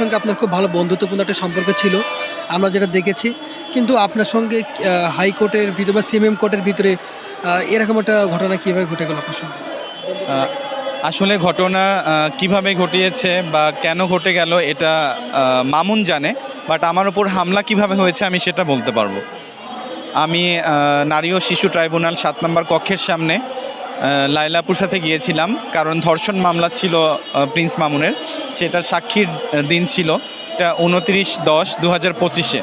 সঙ্গে আপনার খুব ভালো বন্ধুত্বপূর্ণ একটা সম্পর্ক ছিল, আমরা যেটা দেখেছি। কিন্তু আপনার সঙ্গে হাইকোর্টের ভিতরে বা সিএমএম কোর্টের ভিতরে এরকম একটা ঘটনা কীভাবে ঘটে গেল আপনার সঙ্গে? আসলে ঘটনা কীভাবে ঘটিয়েছে বা কেন ঘটে গেল এটা মামুন জানে, বাট আমার ওপর হামলা কীভাবে হয়েছে আমি সেটা বলতে পারব। আমি নারী ও শিশু ট্রাইব্যুনাল সাত নম্বর কক্ষের সামনে লাইলাপুর সাথে গিয়েছিলাম, কারণ ধর্ষণ মামলা ছিল প্রিন্স মামুনের। সেটার সাক্ষীর দিন ছিল এটা উনত্রিশ দশ দু হাজার পঁচিশে।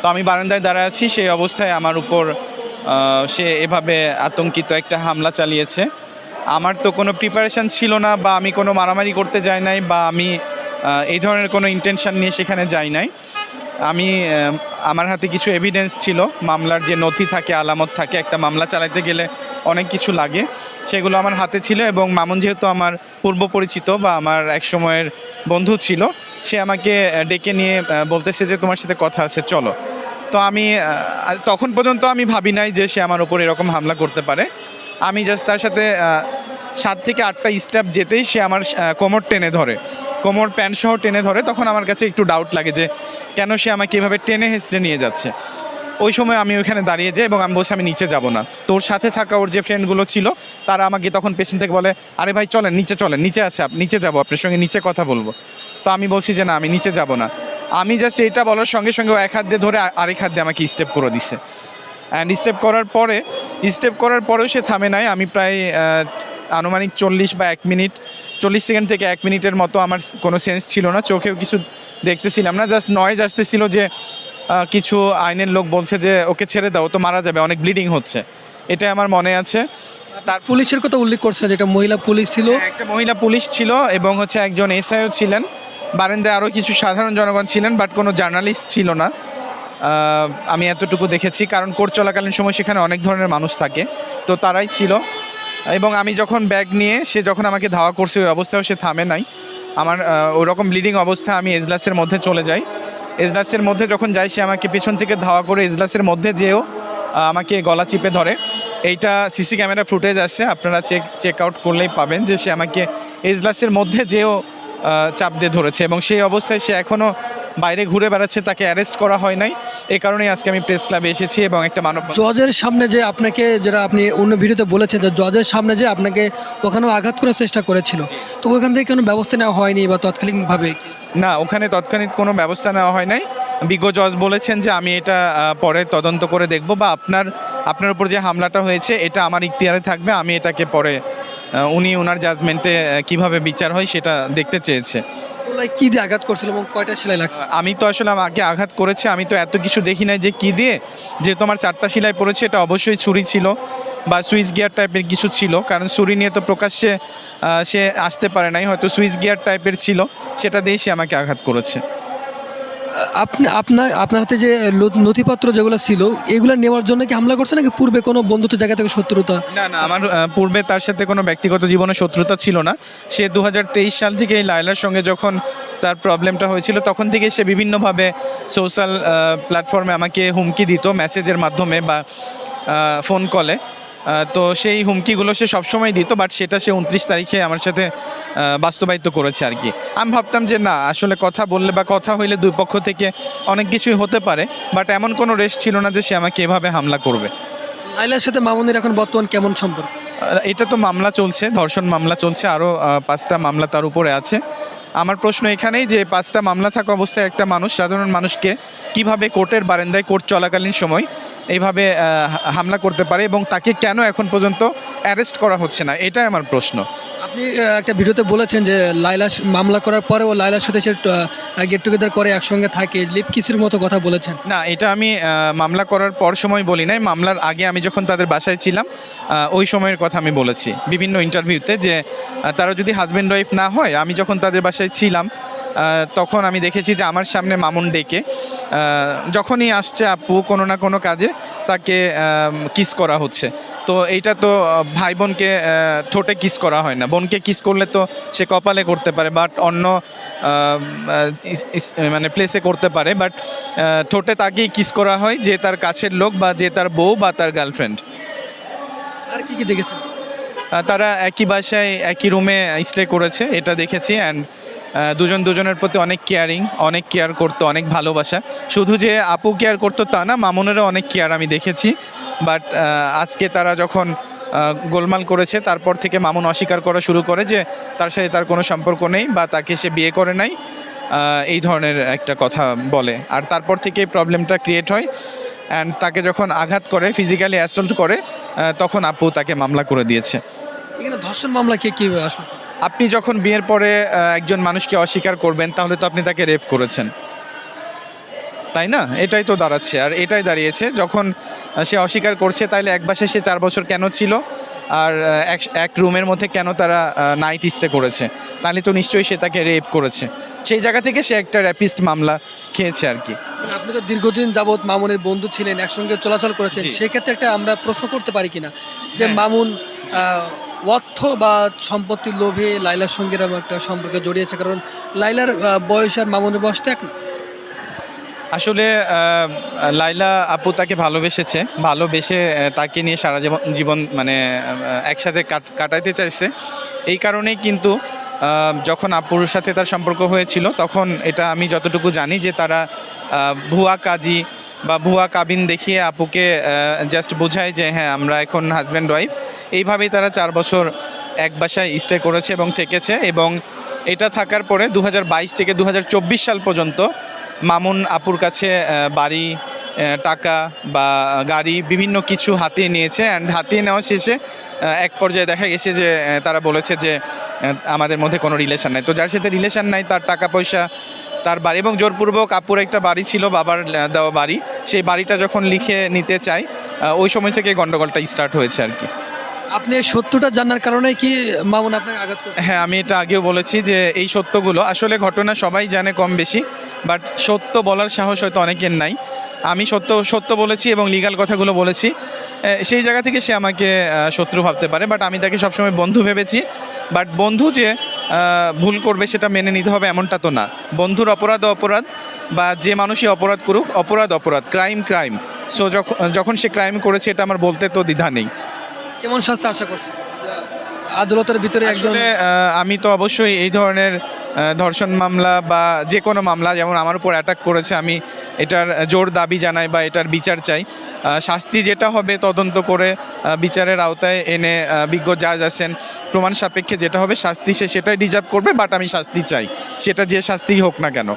তো আমি বারান্দায় দাঁড়ায় আছি, সেই অবস্থায় আমার উপর সে এভাবে আতঙ্কিত একটা হামলা চালিয়েছে। আমার তো কোনো প্রিপারেশন ছিল না, বা আমি কোনো মারামারি করতে যাই নাই, বা আমি এই ধরনের কোনো ইন্টেনশন নিয়ে সেখানে যাই নাই। আমি আমার হাতে কিছু এভিডেন্স ছিল। মামলার যে নথি থাকে, আলামত থাকে, একটা মামলা চালাইতে গেলে অনেক কিছু লাগে। সেগুলো আমার হাতে ছিল এবং মামুন যেহেতু আমার পূর্ব পরিচিত বা আমার এক সময়ের বন্ধু ছিল, সে আমাকে ডেকে নিয়ে বলতেছে যে তোমার সাথে কথা আছে, চলো। তো আমি তখন পর্যন্ত আমি ভাবি নাই যে সে আমার উপর এরকম হামলা করতে পারে। আমি জাস্ট তার সাথে সাত থেকে আটটা স্টেপ যেতেই সে আমার কোমর টেনে ধরে। কোমর প্যান্ট সহ টেনে ধরে, তখন আমার কাছে একটু ডাউট লাগে যে কেন সে আমাকে এভাবে টেনে হেসড়ে নিয়ে যাচ্ছে। ওই সময় আমি ওইখানে দাঁড়িয়ে যাই এবং আমি বলছি, আমি নিচে যাব না। তোর সাথে থাকা ওর যে ফ্রেন্ডগুলো ছিল, তারা আমাকে তখন পেছন থেকে বলে, আরে ভাই, চলেন, নিচে চলেন, নিচে আপ- নিচে যাব, আপনার সঙ্গে নিচে কথা বলব। তো আমি বলছি যে, না, আমি নিচে যাব না। আমি জাস্ট এটা বলার সঙ্গে সঙ্গে এক হাত দিয়ে ধরে আরেক হাত দিয়ে আমাকে স্টেপ করে দিচ্ছে অ্যান্ড স্টেপ করার পরে স্টেপ করার পরেও সে থামে নাই। আমি প্রায় আনুমানিক চল্লিশ বা এক মিনিট চল্লিশ সেকেন্ড থেকে এক মিনিটের মতো আমার কোনো সেন্স ছিল না। চোখেও কিছু দেখতেছিলাম না জাস্ট নয়েজ আসতেছিল যে কিছু আইনের লোক বলছে যে ওকে ছেড়ে দাও ও তো মারা যাবে অনেক ব্লিডিং হচ্ছে। এটা আমার মনে আছে। তার পুলিশের কথা উল্লেখ করছেন যেটা মহিলা পুলিশ ছিল। হ্যাঁ, একটা মহিলা পুলিশ ছিল এবং হচ্ছে একজন এসআইও ছিলেন। বারান্দায় আরও কিছু সাধারণ জনগণ ছিলেন বাট কোনো জার্নালিস্ট ছিল না। আমি এতটুকু দেখেছি কারণ কোর্ট চলাকালীন সময় সেখানে অনেক ধরনের মানুষ থাকে তো তারাই ছিল। এবং আমি যখন ব্যাগ নিয়ে, সে যখন আমাকে ধাওয়া করছে, ওই অবস্থাও সে থামে নাই। আমার ওরকম ব্লিডিং অবস্থা, আমি এজলাসের মধ্যে চলে যাই। এজলাসের মধ্যে যখন যাই, সে আমাকে পেছন থেকে ধাওয়া করে এজলাসের মধ্যে যেও আমাকে গলা চিপে ধরে। এইটা সিসি ক্যামেরা ফুটেজ আছে আপনারা চেক চেক আউট করলেই পাবেন যে সে আমাকে এজলাসের মধ্যে যেও চাপ দিয়ে ধরেছে এবং সেই অবস্থায় সে এখনও বাইরে ঘুরে বেড়াচ্ছে তাকে অ্যারেস্ট করা হয় নাই। এ কারণেই আজকে আমি প্রেস ক্লাবে এসেছি এবং একটা মানব জজের সামনে যে আপনাকে যেটা আপনি অন্য ভিডিওতে বলেছেন যে জজের সামনে যে আপনাকে ওখানেও আঘাত করার চেষ্টা করেছিল তো ওখান থেকে কোনো ব্যবস্থা নেওয়া হয়নি বা তৎকালীনভাবে না ওখানে তৎক্ষণিক কোনো ব্যবস্থা নেওয়া হয় নাই। বিজ্ঞ জজ বলেছেন যে আমি এটা পরে তদন্ত করে দেখব বা আপনার আপনার উপর যে হামলাটা হয়েছে এটা আমার ইখতিয়ারে থাকবে আমি এটাকে পরে উনি ওনার জাজমেন্টে কীভাবে বিচার হয় সেটা দেখতে চেয়েছে। কি দিয়ে আঘাত করছিল এবং কয়টা সেলাই লাগছে? আমি তো আসলে আগে আঘাত করেছে আমি তো এত কিছু দেখি নাই যে কি দিয়ে। যে তোমার চারটা সেলাই পড়েছে এটা অবশ্যই ছুরি ছিল বা সুইচ গিয়ার টাইপের কিছু ছিল কারণ ছুরি নিয়ে তো প্রকাশ্যে সে আসতে পারে নাই হয়তো সুইচ গিয়ার টাইপের ছিল সেটা দিয়ে সে আমাকে আঘাত করেছে। আপনি, আপনার আপনার হাতে যে নথিপত্র যেগুলো ছিল, এগুলো নেওয়ার জন্য কি হামলা করছে নাকি পূর্বে কোনো বন্ধুত্ব জায়গা থেকে শত্রুতা? না না, আমার পূর্বে তার সাথে কোনো ব্যক্তিগত জীবনে শত্রুতা ছিল না। সে দু হাজার তেইশ সাল থেকে এই লায়লার সঙ্গে যখন তার প্রবলেমটা হয়েছিল, তখন থেকে সে বিভিন্নভাবে সোশ্যাল প্ল্যাটফর্মে আমাকে হুমকি দিত, মেসেজের মাধ্যমে বা ফোন কলে। তো সেই হুমকিগুলো সে সবসময় দিত বাট সেটা সে উনত্রিশ তারিখে আমার সাথে বাস্তবায়িত করেছে আর কি। আমি ভাবতাম যে না আসলে কথা বললে বা কথা হইলে দুই পক্ষ থেকে অনেক কিছুই হতে পারে বাট এমন কোনো রেস ছিল না যে সে আমাকে এভাবে হামলা করবে। লাইলার সাথে মামুনের এখন বর্তমান কেমন সম্পর্ক? এটা তো মামলা চলছে ধর্ষণ মামলা চলছে আরও পাঁচটা মামলা তার উপরে আছে। আমার প্রশ্ন এখানেই যে পাঁচটা মামলা থাকা অবস্থায় একটা মানুষ সাধারণ মানুষকে কীভাবে কোর্টের বারান্দায় কোর্ট চলাকালীন সময় এইভাবে হামলা করতে পারে এবং তাকে কেন এখন পর্যন্ত অ্যারেস্ট করা হচ্ছে না? এটাই আমার প্রশ্ন। আপনি একটা ভিডিওতে বলেছেন যে লাইলা মামলা করার পরে ও লাইলার সাথে সে গেট টুগেদার করে একসঙ্গে থাকে। লিপ কিসের মতো কথা বলেছেন। না এটা আমি মামলা করার পর সময় বলি নাই। মামলার আগে আমি যখন তাদের বাসায় ছিলাম ওই সময়ের কথা আমি বলেছি। বিভিন্ন ইন্টারভিউতে যে তারা যদি হাজব্যান্ড ওয়াইফ না হয় আমি যখন তাদের বাসায় ছিলাম তখন আমি দেখেছি যে আমার সামনে মামুন ডেকে যখনই আসছে আপু কোনো না কোনো কাজে তাকে কিস করা হচ্ছে। তো এইটা তো ভাই বোনকে ঠোঁটে কিস করা হয় না। বোনকে কিস করলে তো সে কপালে করতে পারে বাট অন্য মানে প্লেসে করতে পারে। বাট ঠোঁটে তাকেই কিস করা হয় যে তার কাছের লোক বা যে তার বউ বা তার গার্লফ্রেন্ড আর কি কি দেখেছেন? তারা একই বাসায় একই রুমে স্টে করেছে এটা দেখেছি। অ্যান্ড দুজন দুজনের প্রতি অনেক কেয়ারিং অনেক কেয়ার করতো, অনেক ভালোবাসা। শুধু যে আপু কেয়ার করতো তা না, মামুনেরও অনেক কেয়ার আমি দেখেছি। বাট আজকে তারা যখন গোলমাল করেছে, তারপর থেকে মামুন অস্বীকার করা শুরু করে যে তার সাথে তার কোনো সম্পর্ক নেই বা তাকে সে বিয়ে করে নাই। এই ধরনের একটা কথা বলে। আর তারপর থেকে প্রবলেমটা ক্রিয়েট হয়। অ্যান্ড তাকে যখন আঘাত করে ফিজিক্যালি অ্যাসল্ট করে তখন আপু তাকে মামলা করে দিয়েছে। এখানে ধর্ষণ মামলা কে কীভাবে আসলো? আপনি যখন বিয়ের পরে একজন মানুষকে অস্বীকার করবেন তাহলে তো আপনি তাকে রেপ করেছেন। তাই না? এটাই তো দাঁড়াচ্ছে। আর এটাই দাঁড়িয়েছে যখন সে অস্বীকার করছে তাহলে এক বাসায় সে চার বছর কেন ছিল? আর এক এক রুমের মধ্যে কেন তারা নাইট স্টে করেছে? তাহলে তো নিশ্চয়ই সে তাকে রেপ করেছে। সেই জায়গা থেকে সে একটা র্যাপিস্ট মামলা খেয়েছে আর কি। আপনি তো দীর্ঘদিন যাবৎ মামুনের বন্ধু ছিলেন একসঙ্গে চলাচল করেছেন। সেক্ষেত্রে একটা আমরা প্রশ্ন করতে পারি কিনা? যে হ্যাঁ। মামুন অর্থ বা সম্পত্তির লোভে লাইলার সঙ্গে এরকম একটা সম্পর্কে জড়িয়েছে, কারণ লাইলার বয়স আর মামুনের বয়স তো এক আসলে লাইলা আপু তাকে ভালোবেসেছে, ভালোবেসে তাকে নিয়ে সারা জীবন মানে একসাথে কাট- কাটাইতে চাইছে। এই কারণেই কিন্তু যখন আপুর সাথে তার সম্পর্ক হয়েছিল, তখন এটা আমি যতটুকু জানি যে তারা ভুয়া কাজী বা ভুয়া কাবিন দেখিয়ে আপুকে জাস্ট বোঝায় যে হ্যাঁ আমরা এখন হাজব্যান্ড ওয়াইফ এইভাবেই তারা চার বছর এক বাসায় স্টে করেছে এবং থেকেছে এবং এটা থাকার পরে দু হাজার বাইশ থেকে দু হাজার চব্বিশ সাল পর্যন্ত মামুন আপুর কাছে বাড়ি টাকা বা গাড়ি বিভিন্ন কিছু হাতিয়ে নিয়েছে। অ্যান্ড হাতিয়ে নেওয়া শেষে এক পর্যায়ে দেখা গেছে যে তারা বলেছে যে আমাদের মধ্যে কোনো রিলেশন নাই। তো যার সাথে রিলেশন নাই তার টাকা পয়সা তার বাড়ি এবং জোরপূর্বক আপুর একটা বাড়ি ছিল বাবার দেওয়া বাড়ি। সেই বাড়িটা যখন লিখে নিতে আহ, ওই সময় থেকে গন্ডগোলটা স্টার্ট হয়েছে আর কি। আপনি এই সত্যটা জানার কারণে কি মামুন আপনার আঘাত হ্যাঁ আমি এটা আগেও বলেছি যে এই সত্যগুলো আসলে ঘটনা সবাই জানে কম বেশি বাট সত্য বলার সাহস হয়তো অনেকের নাই। আমি সত্য সত্য বলেছি এবং লিগাল কথাগুলো বলেছি। সেই জায়গা থেকে সে আমাকে শত্রু ভাবতে পারে বাট আমি তাকে সবসময় বন্ধু ভেবেছি। বাট বন্ধু যে ভুল করবে সেটা মেনে নিতে হবে এমনটা তো না। বন্ধুর অপরাধ অপরাধ, বা যে মানুষই অপরাধ করুক, অপরাধ অপরাধ ক্রাইম ক্রাইম সো যখন যখন সে ক্রাইম করেছে, এটা আমার বলতে তো দ্বিধা নেই। কেমন শাস্তি আশা করছে আদালতের ভিতরে একজন আমি তো অবশ্যই এই ধরনের ধর্ষণ মামলা বা যে কোনো মামলা, যেমন আমার উপর অ্যাটাক করেছে, আমি এটার জোর দাবি জানাই বা এটার বিচার চাই। শাস্তি যেটা হবে তদন্ত করে বিচারের আওতায় এনে বিজ্ঞ জাজ আছেন, প্রমাণ সাপেক্ষে যেটা হবে, শাস্তি সে সেটাই ডিজার্ভ করবে বাট আমি শাস্তি চাই। সেটা যে শাস্তিই হোক না কেন।